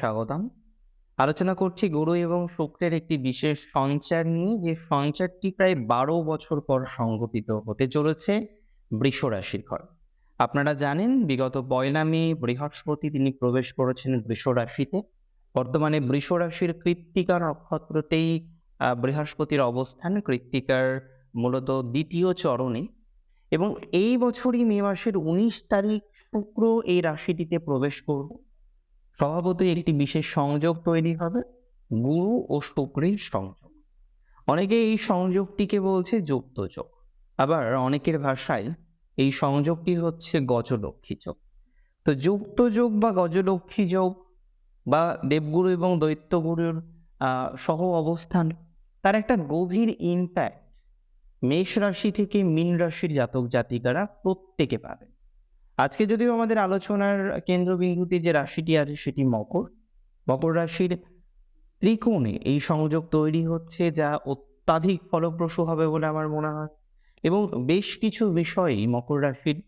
স্বাগতম। আলোচনা করছি গুরু এবং শুক্রের একটি বিশেষ সঞ্চার নিয়ে। যে সঞ্চারটি প্রায় বারো বছর পর সংঘটিত হতে চলেছে বৃষ রাশির ঘর। আপনারা জানেন, বিগত পয়লা মে বৃহস্পতি তিনি প্রবেশ করেছেন বৃষ রাশিতে। বর্তমানে বৃষ রাশির কৃত্তিকা নক্ষত্রতেই বৃহস্পতির অবস্থান কৃত্তিকার মূলত দ্বিতীয় চরণে। এবং এই বছরই মে মাসের উনিশ তারিখ শুক্র এই রাশিটিতে প্রবেশ করবে। স্বভাবতই একটি বিশেষ সংযোগ তৈরি হবে, গুরু ও শুক্রের সংযোগ। অনেকে এই সংযোগটিকে বলছে যুক্ত যোগ। আবার অনেকের ভাষায় এই সংযোগটি হচ্ছে গজলক্ষ্মী যোগ। তো যুক্ত যোগ বা গজলক্ষ্মী যোগ বা দেবগুরু এবং দৈত্যগুরুর সহ অবস্থান, তার একটা গভীর ইম্প্যাক্ট মেষ রাশি থেকে মীন রাশির জাতক জাতিকারা প্রত্যেকে পাবে। আজকে যদিও আমাদের আলোচনার কেন্দ্রবিন্দুতে যে রাশিটি আছে সেটি মকর। মকর রাশির ত্রিকোণে এই সংযোগ তৈরি হচ্ছে যা অত্যাধিক ফলপ্রসূ হবে বলে আমার মনে হয় এবং বেশ কিছু বিষয়েই মকর রাশির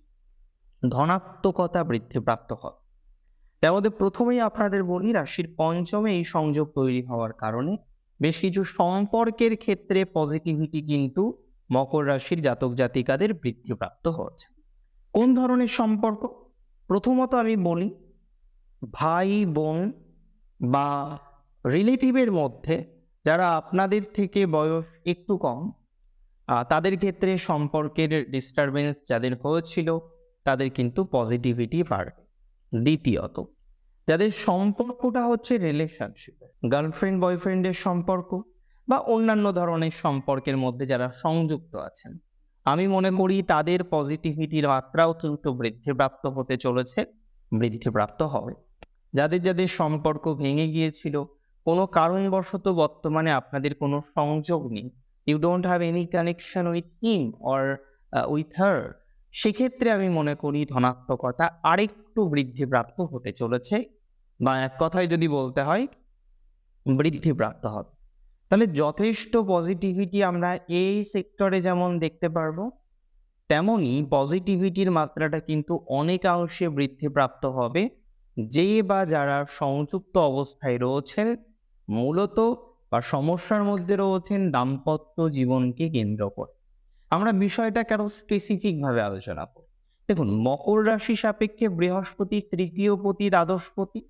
ধনাত্মকতা বৃদ্ধিপ্রাপ্ত হয়। তার মধ্যে প্রথমেই আপনাদের বলি, রাশির পঞ্চমে এই সংযোগ তৈরি হওয়ার কারণে বেশ কিছু সম্পর্কের ক্ষেত্রে পজিটিভিটি কিন্তু মকর রাশির জাতক জাতিকাদের বৃদ্ধিপ্রাপ্ত হচ্ছে। কোন ধরনের সম্পর্ক? প্রথমত আমি বলি, ভাই, বোন বা রিলেটিভের মধ্যে যারা আপনাদের থেকে বয়স একটু কম তাদের ক্ষেত্রে সম্পর্কের ডিস্টারবেন্স যাদের হয়েছিল, তাদের কিন্তু পজিটিভিটি বাড়বে। দ্বিতীয়ত, যাদের সম্পর্কটা হচ্ছে রিলেশনশিপ গার্লফ্রেন্ড বয়ফ্রেন্ডের সম্পর্ক বা অন্যান্য ধরনের সম্পর্কের মধ্যে যারা সংযুক্ত আছেন আমি মনে করি তাদের পজিটিভিটির মাত্রাও কিন্তু বৃদ্ধিপ্রাপ্ত হতে চলেছে, বৃদ্ধিপ্রাপ্ত হবে। যাদের যাদের সম্পর্ক ভেঙে গিয়েছিল, কোনো কারণবশত বর্তমানে আপনাদের কোনো সংযোগ নেই। You don't have any connection with him or with her সেক্ষেত্রে আমি মনে করি ধনাত্মকতা আরেকটু বৃদ্ধিপ্রাপ্ত হতে চলেছে। বা এক কথায় যদি বলতে হয়, বৃদ্ধিপ্রাপ্ত হবে। তাহলে যথেষ্ট পজিটিভিটি আমরা এই সেক্টরে যেমন দেখতে পারব তেমনই পজিটিভিটির মাত্রাটা কিন্তু অনেকাংশে বৃদ্ধিপ্রাপ্ত হবে। যে বা যারা সংযুক্ত অবস্থায় রয়েছেন, মূলত বা সমস্যার মধ্যে রয়েছেন দাম্পত্য জীবনকে কেন্দ্র করে। আমরা বিষয়টা কেন স্পেসিফিক ভাবে আলোচনা করি। দেখুন, মকর রাশি সাপেক্ষে বৃহস্পতি তৃতীয় পতি দ্বাদশপতি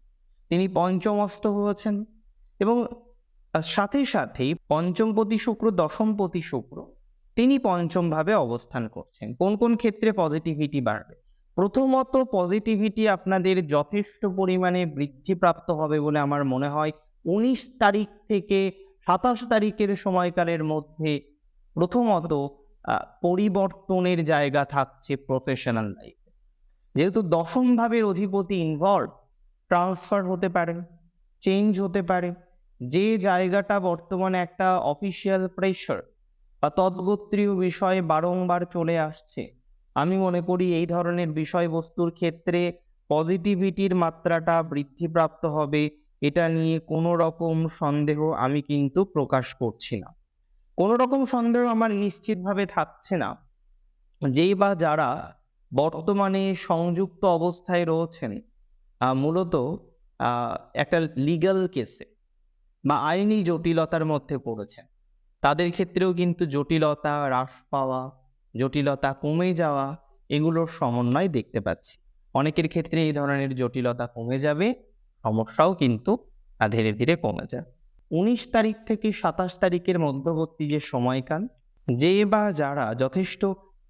তিনি পঞ্চমস্ত হয়েছেন এবং সাথে সাথেই পঞ্চমপতি শুক্র, দশমপতি শুক্র, তিনি পঞ্চম ভাবে অবস্থান করছেন। কোন কোন ক্ষেত্রে পজিটিভিটি বাড়বে? প্রথমত পজিটিভিটি আপনাদের যথেষ্ট পরিমাণে বৃদ্ধিপ্রাপ্ত হবে বলে আমার মনে হয়। উনিশ তারিখ থেকে সাতাশ তারিখের সময়কালের মধ্যে প্রথমত পরিবর্তনের জায়গা থাকছে প্রফেশনাল লাইফে যেহেতু দশম ভাবের অধিপতি ইনভলভ ট্রান্সফার হতে পারে চেঞ্জ হতে পারে যে জায়গাটা বর্তমানে একটা অফিসিয়াল প্রেশার বা তদ্গোত্রীয় বিষয়ে বারংবার চলে আসছে, আমি মনে করি এই ধরনের বিষয়বস্তুর ক্ষেত্রে পজিটিভিটির মাত্রাটা বৃদ্ধিপ্রাপ্ত হবে, এটা নিয়ে কোনো রকম সন্দেহ আমি কিন্তু প্রকাশ করছি না। কোনো রকম সন্দেহ আমার নিশ্চিতভাবে থাকছে না যেই বা যারা বর্তমানে সংযুক্ত অবস্থায় রয়েছেন মূলত একটা লিগ্যাল কেসে বা আইনি জটিলতার মধ্যে পড়েছেন তাদের ক্ষেত্রেও কিন্তু জটিলতা, হ্রাস পাওয়া, জটিলতা কমে যাওয়া এগুলোর সমন্বয় দেখতে পাচ্ছি। অনেকের ক্ষেত্রে এই ধরনের জটিলতা কমে যাবে, সমস্যাও কিন্তু ধীরে ধীরে কমে যাবে। উনিশ তারিখ থেকে সাতাশ তারিখের মধ্যবর্তী যে সময়কাল, যে বা যারা যথেষ্ট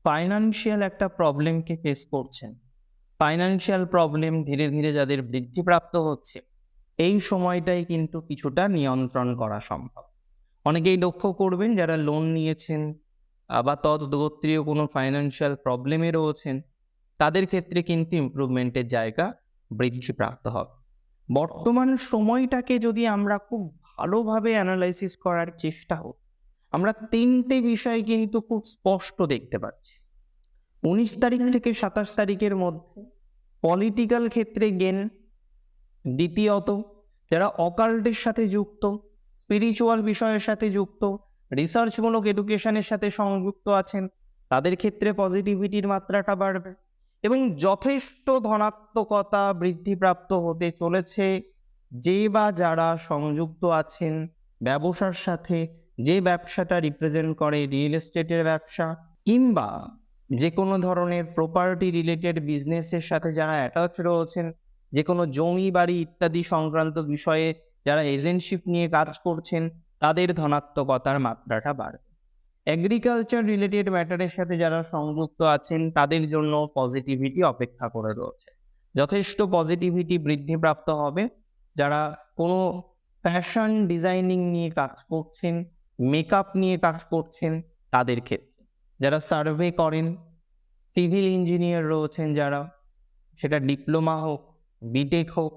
ফাইনান্সিয়াল একটা প্রবলেমকে ফেস করছেন ফাইনান্সিয়াল প্রবলেম ধীরে ধীরে যাদের বৃদ্ধিপ্রাপ্ত হচ্ছে এই সময়টাই কিন্তু কিছুটা নিয়ন্ত্রণ করা সম্ভব। অনেকেই লক্ষ্য করবেন যারা লোন নিয়েছেন বা তদ্গোত্রীয় কোনো ফাইন্যান্সিয়াল প্রবলেমে রয়েছেন, তাদের ক্ষেত্রে কিন্তু ইমপ্রুভমেন্টের জায়গা বৃদ্ধিপ্রাপ্ত হবে। বর্তমান সময়টাকে যদি আমরা খুব ভালোভাবে অ্যানালাইসিস করার চেষ্টা হোক আমরা তিনটে বিষয় কিন্তু খুব স্পষ্ট দেখতে পাচ্ছি। উনিশ তারিখ থেকে সাতাশ তারিখের মধ্যে পলিটিক্যাল ক্ষেত্রে গেন দ্বিতীয়ত, যারা অকাল্টের সাথে যুক্ত স্পিরিচুয়াল বিষয়ের সাথে যুক্ত রিসার্চমূলক এডুকেশনের সাথে সংযুক্ত আছেন, তাদের ক্ষেত্রে পজিটিভিটির মাত্রাটা বাড়বে এবং যথেষ্ট ধনাত্মকতা বৃদ্ধিপ্রাপ্ত হতে চলেছে যে বা যারা সংযুক্ত আছেন ব্যবসার সাথে, যে ব্যবসাটা রিপ্রেজেন্ট করে রিয়েল এস্টেটের ব্যবসা কিংবা যে কোনো ধরনের প্রপার্টি রিলেটেড বিজনেসের সাথে যারা অ্যাটাচ রয়েছেন যে কোনো জমি, বাড়ি ইত্যাদি সংক্রান্ত বিষয়ে যারা এজেন্টশিপ নিয়ে কাজ করছেন, তাদের ধনাত্মকতার মাত্রাটা বাড়বে এগ্রিকালচার রিলেটেড ম্যাটারের সাথে যারা সংযুক্ত আছেন, তাদের জন্য পজিটিভিটি অপেক্ষা করে রয়েছে। যথেষ্ট পজিটিভিটি বৃদ্ধিপ্রাপ্ত হবে যারা কোনো ফ্যাশন ডিজাইনিং নিয়ে কাজ করছেন মেকআপ নিয়ে কাজ করছেন, তাদের ক্ষেত্রে। যারা সার্ভে করেন সিভিল ইঞ্জিনিয়ার রয়েছেন যারা, সেটা ডিপ্লোমা হোক বিটেক হোক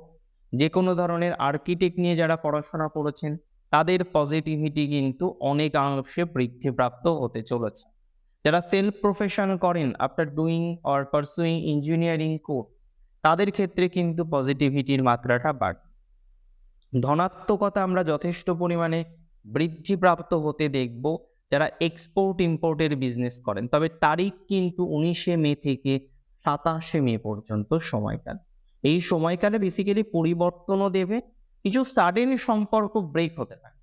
যে কোনো ধরনের আর্কিটেক্ট নিয়ে যারা পড়াশোনা করেছেন, তাদের পজিটিভিটি কিন্তু অনেকাংশে বৃদ্ধিপ্রাপ্ত হতে চলেছে। যারা সেলফ প্রফেশন করেন after doing or pursuing engineering course তাদের ক্ষেত্রে কিন্তু পজিটিভিটির মাত্রাটা বাড়বে ধনাত্মকতা আমরা যথেষ্ট পরিমাণে বৃদ্ধিপ্রাপ্ত হতে দেখব যারা এক্সপোর্ট ইম্পোর্টের বিজনেস করেন। তবে তারিখ কিন্তু উনিশে মে থেকে সাতাশে মে পর্যন্ত সময়কাল এই সময়কালে বেসিক্যালি পরিবর্তনও দেবে, কিছু সাডেন সম্পর্ক ব্রেক হতে পারে।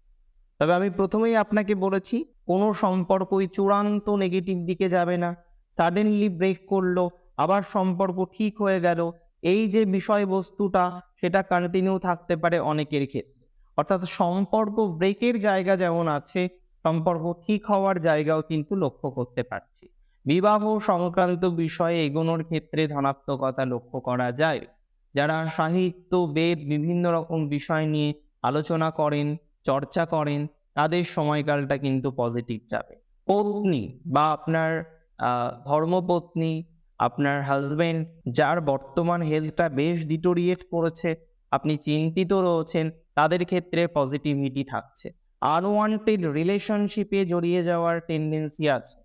তবে আমি প্রথমেই আপনাকে বলেছি, কোনো সম্পর্কই চূড়ান্ত নেগেটিভ দিকে যাবে না। সাডেনলি ব্রেক করল, আবার সম্পর্ক ঠিক হয়ে গেল। এই যে বিষয়বস্তুটা, সেটা কন্টিনিউ থাকতে পারে অনেকের ক্ষেত্রে। অর্থাৎ সম্পর্ক ব্রেকের জায়গা যেমন আছে, সম্পর্ক ঠিক হওয়ার জায়গাও কিন্তু লক্ষ্য করতে পারছি। বিবাহ সংক্রান্ত বিষয়ে এগোনোর ক্ষেত্রে ধনাত্মকতা লক্ষ্য করা যায়। যারা সাহিত্য, বেদ বিভিন্ন রকম বিষয় নিয়ে আলোচনা করেন, চর্চা করেন, তাদের সময়কালটা কিন্তু পজিটিভ যাবে। পত্নী বা আপনার ধর্মপত্নী, আপনার হাজবেন্ড যার বর্তমান হেলথটা বেশ ডিটোরিয়েট করেছে, আপনি চিন্তিত রয়েছেন, তাদের ক্ষেত্রে পজিটিভিটি থাকছে। আনওয়ান্টেড রিলেশনশিপে জড়িয়ে যাওয়ার টেন্ডেন্সি আছে।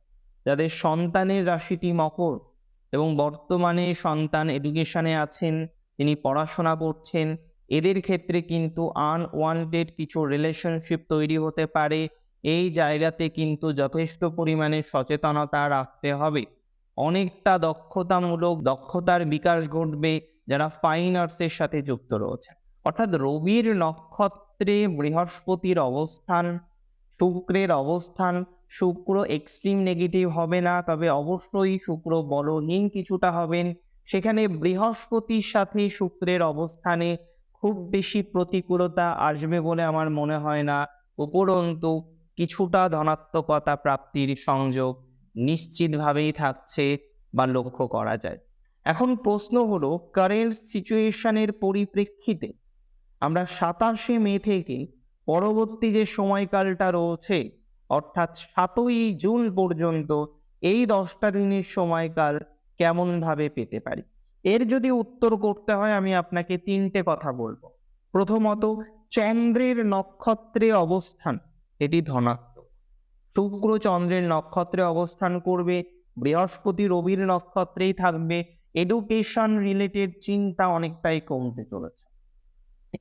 যাদের সন্তানের রাশিটি মকর এবং বর্তমানে সন্তান এডুকেশনে আছেন তিনি পড়াশোনা করছেন। এদের ক্ষেত্রে কিন্তু আনওয়ান্টেড কিছু রিলেশনশিপ তৈরি হতে পারে। এই জায়গাতে কিন্তু যথেষ্ট পরিমাণে সচেতনতা রাখতে হবে। অনেকটা দক্ষতামূলক দক্ষতার বিকাশ ঘটবে যারা ফাইন আর্টসের সাথে যুক্ত রয়েছে। অর্থাৎ রবির নক্ষত্রে বৃহস্পতির অবস্থান, শুক্রের অবস্থান, শুক্র এক্সট্রিম নেগেটিভ হবে না, তবে অবশ্যই শুক্র বলহীন কিছুটা হবেন। সেখানে বৃহস্পতির সাথে শুক্রের অবস্থানে খুব বেশি প্রতিকূলতা আসবে বলে আমার মনে হয় না। উপরন্তু, কিছুটা ধনাত্মকতা প্রাপ্তির সংযোগ নিশ্চিতভাবেই থাকছে বা লক্ষ্য করা যায়। এখন প্রশ্ন হলো কারেন্ট সিচুয়েশনের পরিপ্রেক্ষিতে আমরা সাতাশে মে থেকে পরবর্তী যে সময়কালটা রয়েছে, অর্থাৎ সাতই জুন পর্যন্ত এই দশটা দিনের সময়কাল কেমন ভাবে পেতে পারি? এর যদি উত্তর করতে হয়, আমি আপনাকে তিনটে কথা বলব। প্রথমত, চন্দ্রের নক্ষত্রে অবস্থান, এটি ধনাত্মক। শুক্র চন্দ্রের নক্ষত্রে অবস্থান করবে, বৃহস্পতি রবির নক্ষত্রেই থাকবে এডুকেশন রিলেটেড চিন্তা অনেকটাই কমতে চলেছে।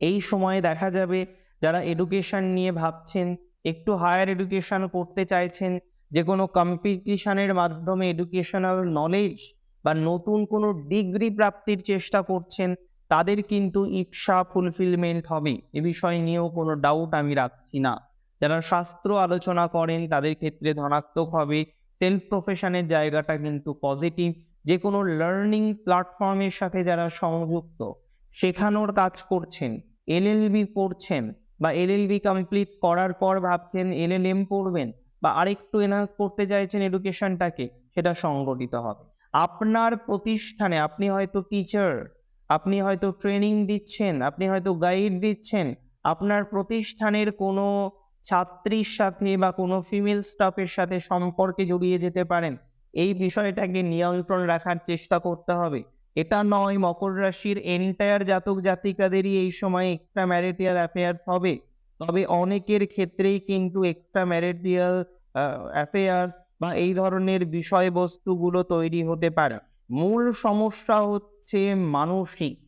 এই সময়ে দেখা যাবে, যারা এডুকেশন নিয়ে ভাবছেন, একটু হায়ার এডুকেশন করতে চাইছেন যে কোনো কম্পিটিশনের মাধ্যমে এডুকেশনাল নলেজ বা নতুন কোনো ডিগ্রি প্রাপ্তির চেষ্টা করছেন, তাদের কিন্তু ইচ্ছা ফুলফিলমেন্ট হবে। এ বিষয় নিয়েও কোনো ডাউট আমি রাখছি না। যারা শাস্ত্র আলোচনা করেন, তাদের ক্ষেত্রে ধনাত্মক হবে। সেলফ প্রফেশনের জায়গাটা কিন্তু পজিটিভ যে কোনো লার্নিং প্ল্যাটফর্মের সাথে যারা সংযুক্ত শেখানোর কাজ করছেন এলএলবি পড়ছেন বা এলএলবি কমপ্লিট করার পর ভাবছেন এলএলএম পড়বেন বা আরেকটু এনহান্স করতে চাইছেন এডুকেশনটাকে সেটা সংগঠিত হবে। আপনার প্রতিষ্ঠানে আপনি হয়তো টিচার আপনি হয়তো ট্রেনিং দিচ্ছেন, আপনি হয়তো গাইড দিচ্ছেন, আপনার প্রতিষ্ঠানের কোনো ছাত্রীর সাথে বা কোনো ফিমেল স্টাফের সাথে সম্পর্কে জড়িয়ে যেতে পারেন, এই বিষয়টাকে নিয়ন্ত্রণ রাখার চেষ্টা করতে হবে। এটা নয়, মকর রাশির এন্টায়ার জাতক জাতিকাদেরই এই সময় এক্সট্রা ম্যারিটিয়াল অ্যাফেয়ার্স হবে। তবে অনেকের ক্ষেত্রেই কিন্তু এক্সট্রা ম্যারিটিয়াল অ্যাফেয়ার্স বা এই ধরনের বিষয়বস্তুগুলো তৈরি হতে পারে। মূল সমস্যা হচ্ছে মানসিক।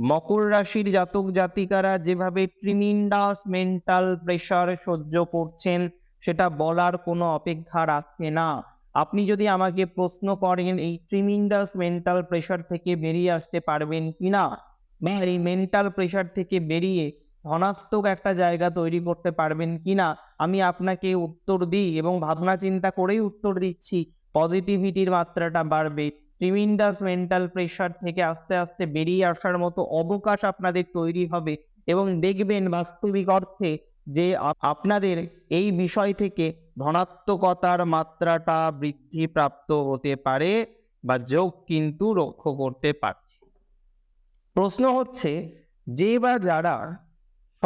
মকর রাশির জাতক জাতিকারা যেভাবে ট্রিমিন্ডাস মেন্টাল প্রেশার সহ্য করছেন, সেটা বলার কোনো অপেক্ষা রাখে না। আপনি যদি আমাকে প্রশ্ন করেন, এই ট্রিমিন্ডাস মেন্টাল প্রেশার থেকে বেরিয়ে আসতে পারবেন কিনা? বা এই মেন্টাল প্রেশার থেকে বেরিয়ে ধনাত্মক একটা জায়গা তৈরি করতে পারবেন কিনা, আমি আপনাকে উত্তর দিই এবং ভাবনা চিন্তা করেই উত্তর দিচ্ছি। পজিটিভিটির মাত্রাটা বাড়বে। ট্রিমিন্ডাস মেন্টাল প্রেশার থেকে আস্তে আস্তে বেরিয়ে আসার মতো অবকাশ আপনাদের তৈরি হবে এবং দেখবেন বাস্তবিক অর্থে যে আপনাদের এই বিষয় থেকে ধনাত্মকতার মাত্রাটা বৃদ্ধি প্রাপ্ত হতে পারে বা যোগ কিন্তু লক্ষ্য করতে পারছি। প্রশ্ন হচ্ছে, যে বা যারা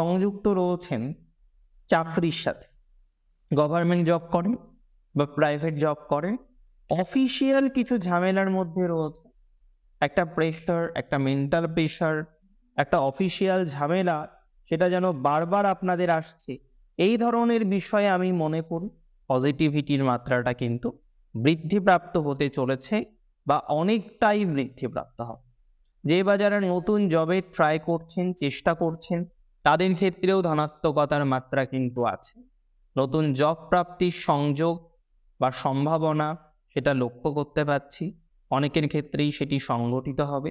সংযুক্ত রয়েছেন চাকরির সাথে। গভর্নমেন্ট জব করেন বা প্রাইভেট জব করেন অফিসিয়াল কিছু ঝামেলার মধ্যে রয়েছে একটা প্রেশার একটা মেন্টাল প্রেশার একটা অফিসিয়াল ঝামেলা, সেটা যেন বারবার আপনাদের আসছে, এই ধরনের বিষয়ে আমি মনে করি পজিটিভিটির মাত্রাটা কিন্তু বৃদ্ধিপ্রাপ্ত হতে চলেছে বা অনেকটাই বৃদ্ধিপ্রাপ্ত হবে। যে বাজারে নতুন জবে ট্রাই করছেন, চেষ্টা করছেন তাদের ক্ষেত্রেও ধনাত্মকতার মাত্রা কিন্তু আছে। নতুন জব প্রাপ্তির সংযোগ বা সম্ভাবনা সেটা লক্ষ্য করতে পারছি। অনেকের ক্ষেত্রেই সেটি সংগঠিত হবে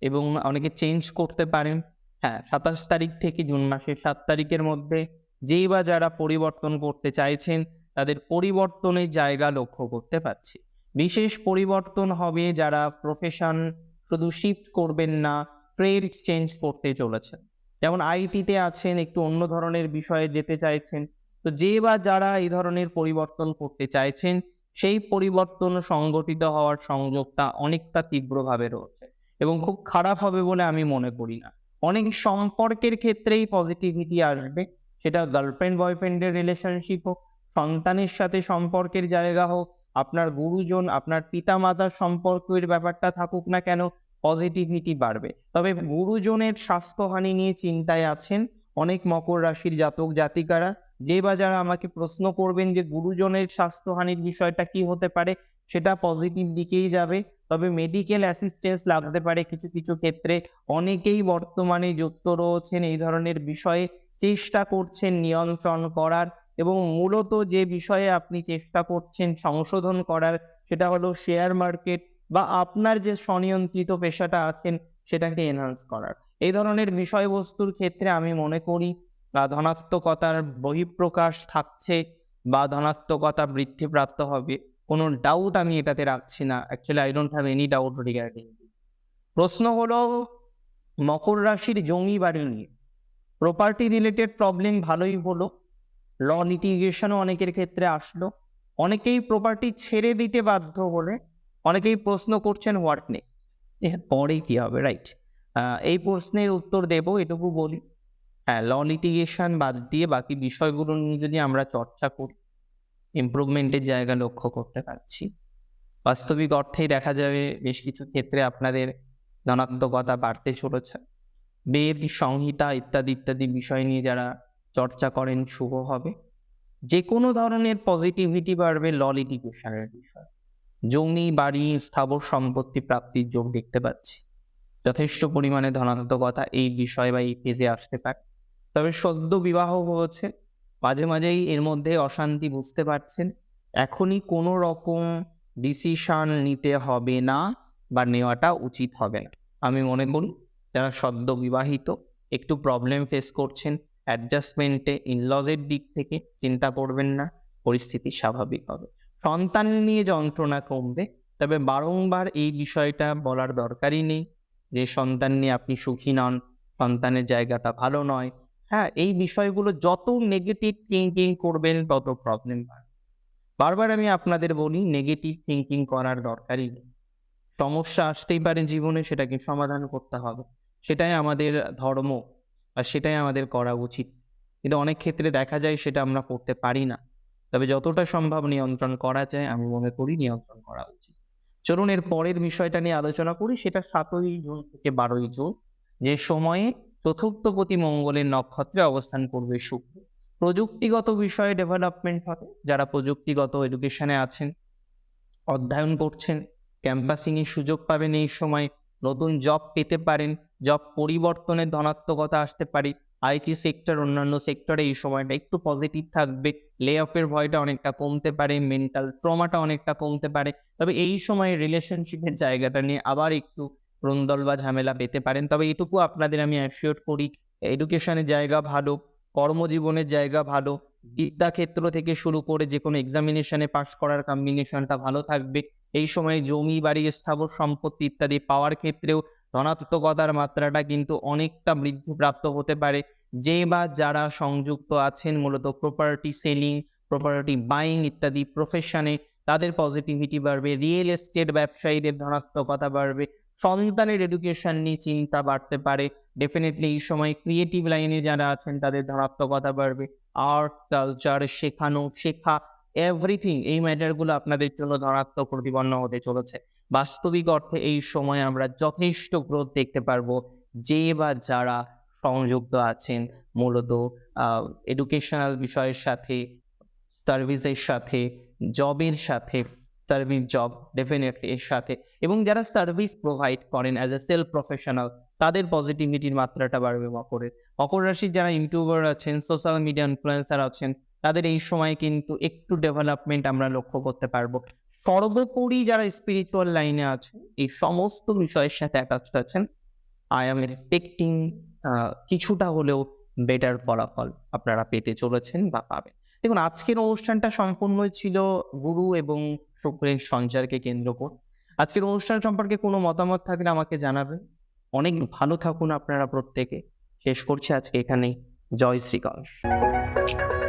এবং অনেকে চেঞ্জ করতে পারেন। হ্যাঁ সাতাশ তারিখ থেকে জুন মাসের সাত তারিখের মধ্যে যেই বা যারা পরিবর্তন করতে চাইছেন, তাদের পরিবর্তনের জায়গা লক্ষ্য করতে পারছি। বিশেষ পরিবর্তন হবে যারা প্রফেশন শুধু শিফট করবেন না ট্রেড চেঞ্জ করতে চলেছেন। যেমন আইটিতে আছেন, একটু অন্য ধরনের বিষয়ে যেতে চাইছেন, তো যে বা যারা এই ধরনের পরিবর্তন করতে চাইছেন, সেই পরিবর্তন সংগঠিত হওয়ার সংযোগটা অনেকটা তীব্রভাবে রয়েছে এবং খুব খারাপ হবে বলে আমি মনে করি না। অনেক সম্পর্কের ক্ষেত্রেই পজিটিভিটি আসবে, সেটা গার্লফ্রেন্ড বয়ফ্রেন্ডের রিলেশনশিপ হোক, সন্তানের সাথে সম্পর্কের জায়গা হোক, আপনার গুরুজন, আপনার পিতা মাতার সম্পর্কের ব্যাপারটা থাকুক না কেন পজিটিভিটি বাড়বে। তবে গুরুজনের স্বাস্থ্যহানি নিয়ে চিন্তায় আছেন অনেক মকর রাশির জাতক জাতিকারা। যে বা যারা আমাকে প্রশ্ন করবেন যে গুরুজনের স্বাস্থ্যহানির বিষয়টা কি হতে পারে, সেটা পজিটিভ দিকেই যাবে। তবে মেডিকেল অ্যাসিস্ট্যান্স লাগতে পারে কিছু কিছু ক্ষেত্রে। অনেকেই বর্তমানে যুক্ত রয়েছেন এই ধরনের বিষয়ে। চেষ্টা করছেন নিয়ন্ত্রণ করার এবং মূলত যে বিষয়ে আপনি চেষ্টা করছেন সংশোধন করার, সেটা হলো শেয়ার মার্কেট বা আপনার যে স্বনিয়ন্ত্রিত পেশাটা আছেন, সেটাকে এনহান্স করার। এই ধরনের বিষয়বস্তুর ক্ষেত্রে আমি মনে করি ধনাত্মকতার বহিঃপ্রকাশ থাকছে, বা ধনাত্মকতা বৃদ্ধিপ্রাপ্ত হবে, কোনো ডাউট আমি এটাতে রাখছি না। Actually I don't have any doubt regarding প্রশ্ন হলো, মকর রাশির জমি বাড়ি নিয়ে। প্রপার্টি রিলেটেড প্রবলেম ভালোই হলো ল লিটিগেশনও অনেকের ক্ষেত্রে আসলো। অনেকেই প্রপার্টি ছেড়ে দিতে বাধ্য হলে অনেকেই প্রশ্ন করছেন হোয়াট নেক্সট পরে কি হবে রাইট এই প্রশ্নের উত্তর দেব, এটুকু বলি। হ্যাঁ ল লিটিগেশন বাদ দিয়ে বাকি বিষয়গুলো নিয়ে যদি আমরা চর্চা করি ইমপ্রুভমেন্টের জায়গা লক্ষ্য করতে পারছি। বাস্তবিক অর্থেই দেখা যাবে বেশ কিছু ক্ষেত্রে আপনাদের ধনাত্মকতা বাড়তে চলেছে। বেদ সংহিতা ইত্যাদি ইত্যাদি বিষয় নিয়ে যারা চর্চা করেন, শুভ হবে। যে কোনো ধরনের পজিটিভিটি বাড়বে ল লিটিগেশনের বিষয়। জমি, বাড়ি, স্থাবর সম্পত্তি প্রাপ্তির যোগ দেখতে পাচ্ছি। যথেষ্ট পরিমাণে ধনাত্মকতা এই বিষয় বা এই পেজে আসতে পারে। তবে সদ্য বিবাহ হয়েছে, মাঝে মাঝেই এর মধ্যে অশান্তি বুঝতে পারছেন, এখনই কোনো রকম ডিসিশন নিতে হবে না বা নেওয়াটা উচিত হবে না। আমি মনে করি, যারা সদ্য বিবাহিত, একটু প্রবলেম ফেস করছেন অ্যাডজাস্টমেন্টে ইনলজের দিক থেকে চিন্তা করবেন না, পরিস্থিতি স্বাভাবিক হবে। সন্তান নিয়ে যন্ত্রণা কমবে, তবে বারংবার এই বিষয়টা বলার দরকারই নেই যে সন্তান নিয়ে আপনি সুখী নন, সন্তানের জায়গাটা ভালো নয়। হ্যাঁ এই বিষয়গুলো যত নেগেটিভ থিঙ্কিং করবেন, তত প্রবলেম বাড়বে। বারবার আমি আপনাদের বলি নেগেটিভ থিঙ্কিং করার দরকারই নেই। সমস্যা আসতেই পারে জীবনে, সেটাকে সমাধান করতে হবে। সেটাই আমাদের ধর্ম, আর সেটাই আমাদের করা উচিত। কিন্তু অনেক ক্ষেত্রে দেখা যায় সেটা আমরা করতে পারি না। তবে যতটা সম্ভব নিয়ন্ত্রণ করা যায়, আমি মনে করি নিয়ন্ত্রণ করা উচিত। চলুন এর পরের বিষয়টা নিয়ে আলোচনা করি, সেটা সাতই জুন থেকে বারোই জুন, যে সময়ে চতুর্থপতি মঙ্গলের নক্ষত্রে অবস্থান করবে শুক্র। প্রযুক্তিগত বিষয়ে ডেভেলপমেন্ট হবে, যারা প্রযুক্তিগত এডুকেশনে আছেন, অধ্যয়ন করছেন ক্যাম্পাসিং এর সুযোগ পাবেন এই সময়, নতুন জব পেতে পারেন জব পরিবর্তনের ধনাত্মকতা আসতে পারে আইটি সেক্টর, অন্যান্য সেক্টরে এই সময়টা একটু পজিটিভ থাকবে। লে অফের ভয়টা অনেকটা কমতে পারে মেন্টাল ট্রমাটা অনেকটা কমতে পারে। তবে এই সময় রিলেশনশিপের জায়গাটা নিয়ে আবার একটু রোন্দল বা ঝামেলা পেতে পারেন। তবে এটুকু আপনাদের আমি অ্যাসিওর করি এডুকেশনের জায়গা ভালো, কর্মজীবনের জায়গা ভালো বিদ্যাক্ষেত্র থেকে শুরু করে যে কোনো এক্সামিনেশনে পাস করার কম্বিনেশনটা ভালো থাকবে। এই সময় জমি, বাড়ি, স্থাবর, সম্পত্তি ইত্যাদি পাওয়ার ক্ষেত্রেও ধনাত্মকতার মাত্রাটা কিন্তু অনেকটা বৃদ্ধিপ্রাপ্ত হতে পারে। যে বা যারা সংযুক্ত আছেন, মূলত প্রপার্টি সেলিং প্রপার্টি বাইং ইত্যাদি প্রফেশনে তাদের পজিটিভিটি বাড়বে রিয়েল এস্টেট ব্যবসায়ীদের ধনাত্মকতা বাড়বে, সন্তানের এডুকেশন নিয়ে চিন্তা বাড়তে পারে। ডেফিনেটলি এই সময় ক্রিয়েটিভ লাইনে যারা আছেন, তাদের ধনাত্মকতা বাড়বে। আর্ট কালচার শেখানো, শেখা এভরিথিং এই ম্যাটারগুলো আপনাদের জন্য ধনাত্মক প্রতিপন্ন হতে চলেছে। বাস্তবিক অর্থে এই সময় আমরা যথেষ্ট গ্রোথ দেখতে পারব, যে বা যারা সংযুক্ত আছেন, মূলত এডুকেশনাল বিষয়ের সাথে সার্ভিসের সাথে জবের সাথে সার্ভিস জব ডেফিনেটলি এর সাথে, এবং যারা সার্ভিস প্রোভাইড করেন অ্যাজ এ সেলফ প্রফেশনাল তাদের পজিটিভিটির মাত্রাটা বাড়বে মকরের। মকর রাশির যারা ইউটিউবার আছেন সোশ্যাল মিডিয়া ইনফ্লুয়েন্সার আছেন তাদের এই সময় কিন্তু একটু ডেভেলপমেন্ট আমরা লক্ষ্য করতে পারব। সর্বোপরি যারা স্পিরিচুয়াল লাইনে আছে, এই সমস্ত বিষয়ের সাথে অ্যাটাচড আছেন আই এম এক্সপেক্টিং কিছুটা হলেও বেটার ফলাফল আপনারা পেতে চলেছেন বা পাবেন। দেখুন, আজকের অনুষ্ঠানটা সম্পূর্ণই ছিল গুরু এবং শুক্রের সঞ্চারকে কেন্দ্র করে। আজকের অনুষ্ঠান সম্পর্কে কোনো মতামত থাকলে আমাকে জানাবেন। অনেক ভালো থাকুন আপনারা প্রত্যেকে। শেষ করছি আজকে এখানেই। জয় শ্রীকৃষ্ণ।